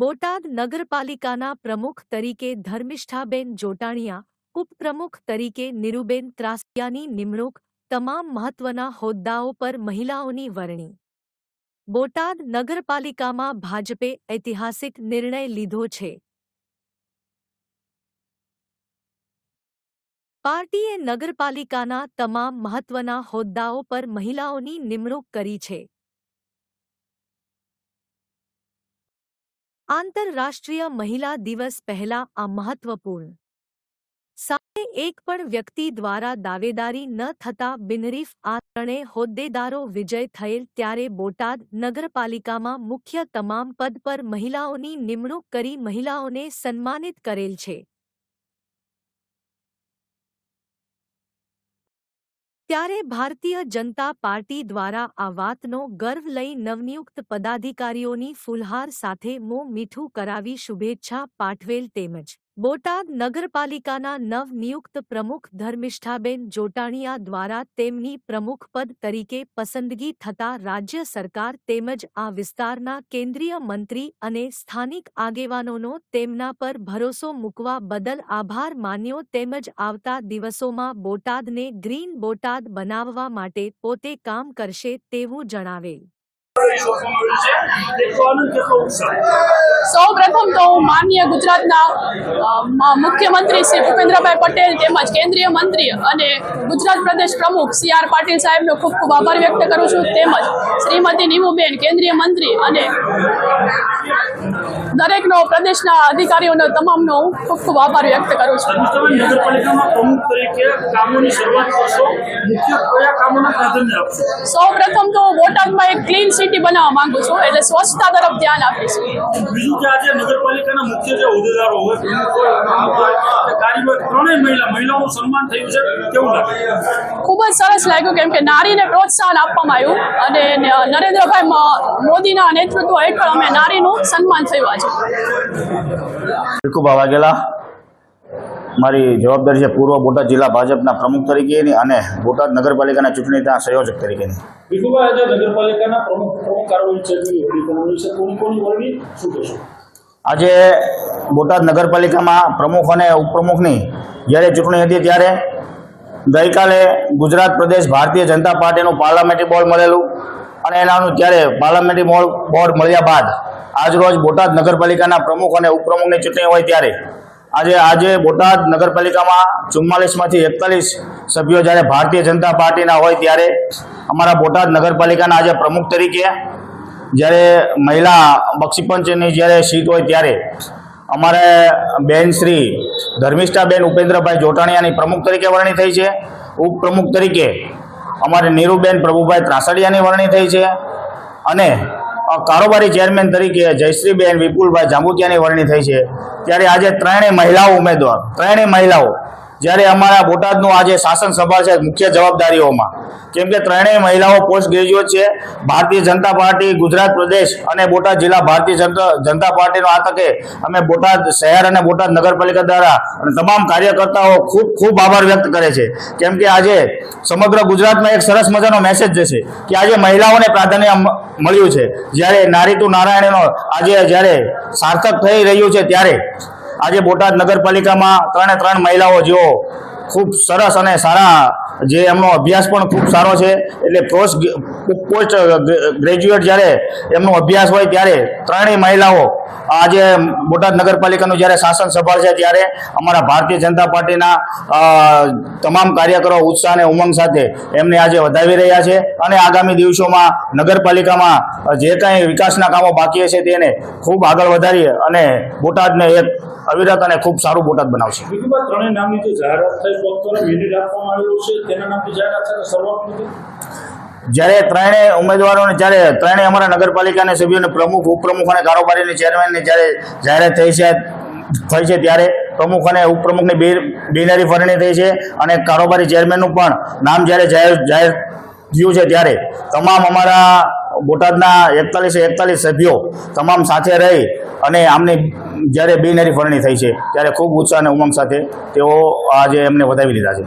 બોટાદ નગરપાલિકાના પ્રમુખ તરીકે ધર્મિષ્ઠાબેન જોટાણીયા, ઉપપ્રમુખ તરીકે નીરુબેન ત્રાસિયાની નિમણૂક, તમામ મહત્વના હોદ્દાઓ પર મહિલાઓની વરણી. બોટાદ નગરપાલિકામાં ભાજપે ઐતિહાસિક નિર્ણય લીધો છે. પાર્ટીએ નગરપાલિકાના તમામ મહત્વના હોદ્દાઓ પર મહિલાઓની નિમણૂક કરી છે. આંતરરાષ્ટ્રીય મહિલા દિવસ પહેલા આ મહત્વપૂર્ણ. સામે એક પણ વ્યક્તિ દ્વારા દાવેદારી ન થતા બિનરીફ આ ત્રણેય હોદ્દેદારો વિજય થયેલ ત્યારે બોટાદ નગરપાલિકામાં મુખ્ય તમામ પદ પર મહિલાઓની નિમણૂક કરી મહિલાઓને સન્માનિત કરેલ છે. ત્યારે ભારતીય જનતા પાર્ટી દ્વારા આ વાતનો ગર્વ લઈ નવનિયુક્ત પદાધિકારીઓની ફુલહાર સાથે મોં મીઠું કરાવી શુભેચ્છા પાઠવેલ તેમજ બોટાદ નગરપાલિકાના નવનિયુક્ત પ્રમુખ ધર્મિષ્ઠાબેન જોટાણીયા દ્વારા તેમની પ્રમુખપદ તરીકે પસંદગી થતા રાજ્ય સરકાર તેમજ આ વિસ્તારના કેન્દ્રીય મંત્રી અને સ્થાનિક આગેવાનોનો તેમના પર ભરોસો મૂકવા બદલ આભાર માન્યો તેમજ આવતા દિવસોમાં બોટાદને ગ્રીન બોટાદ બનાવવા માટે પોતે કામ કરશે તેવું જણાવેલ. સૌ પ્રથમ તો હું માનનીય ગુજરાતના મુખ્યમંત્રી શ્રી ભૂપેન્દ્રભાઈ પટેલ તેમજ કેન્દ્રીય મંત્રી અને ગુજરાત પ્રદેશ પ્રમુખ સી આર પાટીલ સાહેબનો ખૂબ ખૂબ આભાર વ્યક્ત કરું છું. તેમજ શ્રીમતી નીમુબેન કેન્દ્રીય મંત્રી અને દરેકનો પ્રદેશના અધિકારીઓનો તમામનો હું ખૂબ ખૂબ આભાર વ્યક્ત કરું છું. નગરપાલિકામાં પ્રમુખ તરીકે કામોની શરૂઆત કરશો. મુખ્ય કયા કામોને પ્રાધાન્ય આપશો? સૌ પ્રથમ તો બોટાદમાં એક ક્લીન સિટી બનાવવા માંગુ છું એટલે સ્વચ્છતા તરફ ધ્યાન આપીશ. બીજું કે આજે નગરપાલિકાના મુખ્ય જે હોદ્દેદારો હોય મહિલા મહિલાઓનું સન્માન થયું છે કેવું લાગે? ખૂબ જ સરસ લાગ્યું કેમ કે નારીને પ્રોત્સાહન આપવામાં આવ્યું અને નરેન્દ્રભાઈ મોદીના નેતૃત્વ હેઠળ અમે નારીનું સન્માન થયું આજે. આવા વાઘેલા મારી જવાબદારી છે પૂર્વ બોટાદ જિલ્લા ભાજપના પ્રમુખ તરીકેની અને બોટાદ નગરપાલિકાના ચૂંટણીના સંયોજક તરીકેની. આજે નગરપાલિકાના પ્રમુખ પ્રમુખ છે બોટાદ નગરપાલિકામાં પ્રમુખ અને ઉપપ્રમુખની જ્યારે ચૂંટણી હતી ત્યારે ગઈકાલે ગુજરાત પ્રદેશ ભારતીય જનતા પાર્ટીનું પાર્લામેન્ટરી બોર્ડ મળેલું અને એનાનું ત્યારે પાર્લામેન્ટરી બોર્ડ બોર્ડ મળ્યા બાદ આજરોજ બોટાદ નગરપાલિકાના પ્રમુખ અને ઉપપ્રમુખની ચૂંટણી હોય ત્યારે આજે આજે બોટાદ નગરપાલિકામાં ચુમ્માલીસમાંથી એકતાલીસ સભ્યો જ્યારે ભારતીય જનતા પાર્ટીના હોય ત્યારે અમારા બોટાદ નગરપાલિકાના આજે પ્રમુખ તરીકે જ્યારે મહિલા બક્ષીપંચની જ્યારે સીટ હોય ત્યારે અમારે બેન શ્રી ધર્મિષ્ઠાબેન ઉપેન્દ્રભાઈ જોટાણીયાની પ્રમુખ તરીકે વરણી થઈ છે. ઉપપ્રમુખ તરીકે અમારે નીરુબેન પ્રભુભાઈ ત્રાસડિયાની વરણી થઈ છે અને કારોબારી ચેરમેન તરીકે જયશ્રીબેન વિપુલભાઈ જાંબુકિયાની વરણી થઈ છે. ત્યારે આજે ત્રણેય મહિલાઓ ઉમેદવાર ત્રણેય મહિલાઓ જ્યારે અમારા બોટાદનું આજે શાસન સભા છે મુખ્ય જવાબદારીઓમાં. કેમ કે ત્રણેય મહિલાઓ પોસ્ટ ગ્રેજ્યુએટ છે. ભારતીય જનતા પાર્ટી, ગુજરાત પ્રદેશ અને બોટાદ જિલ્લા ભારતીય જનતા જનતા પાર્ટીનો આ તકે અમે બોટાદ શહેર અને બોટાદ નગરપાલિકા દ્વારા અને તમામ કાર્યકર્તાઓ ખૂબ ખૂબ આભાર વ્યક્ત કરે છે. કેમ કે આજે સમગ્ર ગુજરાતમાં એક સરસ મજાનો મેસેજ જશે કે આજે મહિલાઓને પ્રાધાન્ય મળ્યું છે. જ્યારે નારી તું નારાયણનો આજે જ્યારે સાર્થક થઈ રહ્યું છે ત્યારે આજે બોટાદ નગરપાલિકામાં ત્રણે ત્રણ મહિલાઓ જેઓ ખૂબ સરસ અને સારા જે એમનો અભ્યાસ પણ ખૂબ સારો છે. એટલે પોસ્ટ પોસ્ટ ગ્રેજ્યુએટ જ્યારે એમનો અભ્યાસ હોય ત્યારે ત્રણેય મહિલાઓ આજે બોટાદ નગરપાલિકાનું જ્યારે શાસન સંભાળશે ત્યારે અમારા ભારતીય જનતા પાર્ટીના તમામ કાર્યકરો ઉત્સાહ અને ઉમંગ સાથે એમને આજે વધાવી રહ્યા છે અને આગામી દિવસોમાં નગરપાલિકામાં જે કાંઈ વિકાસના કામો બાકી છે તેને ખૂબ આગળ વધારી અને બોટાદને એક અવિરત અને ખૂબ સારું બોટાદ બનાવશે. ત્રણેય નામની જાહેરાત થઈ આપવામાં આવ્યું છે, તેના નામથી જાહેરાત છે નથી? જ્યારે ત્રણેય ઉમેદવારોને જ્યારે ત્રણેય અમારા નગરપાલિકાના સભ્યોને પ્રમુખ ઉપપ્રમુખ અને કારોબારીની ચેરમેનની જ્યારે જાહેરાત થઈ છે થઈ છે ત્યારે પ્રમુખ અને ઉપપ્રમુખની બે બિનહરી ફરણી થઈ છે અને કારોબારી ચેરમેનનું પણ નામ જ્યારે જાહેર જાહેર થયું છે ત્યારે તમામ અમારા બોટાદના એકતાલીસે એકતાલીસ સભ્યો તમામ સાથે રહી અને આમની જ્યારે બિનહરી ફરણી થઈ છે ત્યારે ખૂબ ઉત્સાહ અને ઉમંગ સાથે તેઓ આજે એમને વધાવી લીધા છે.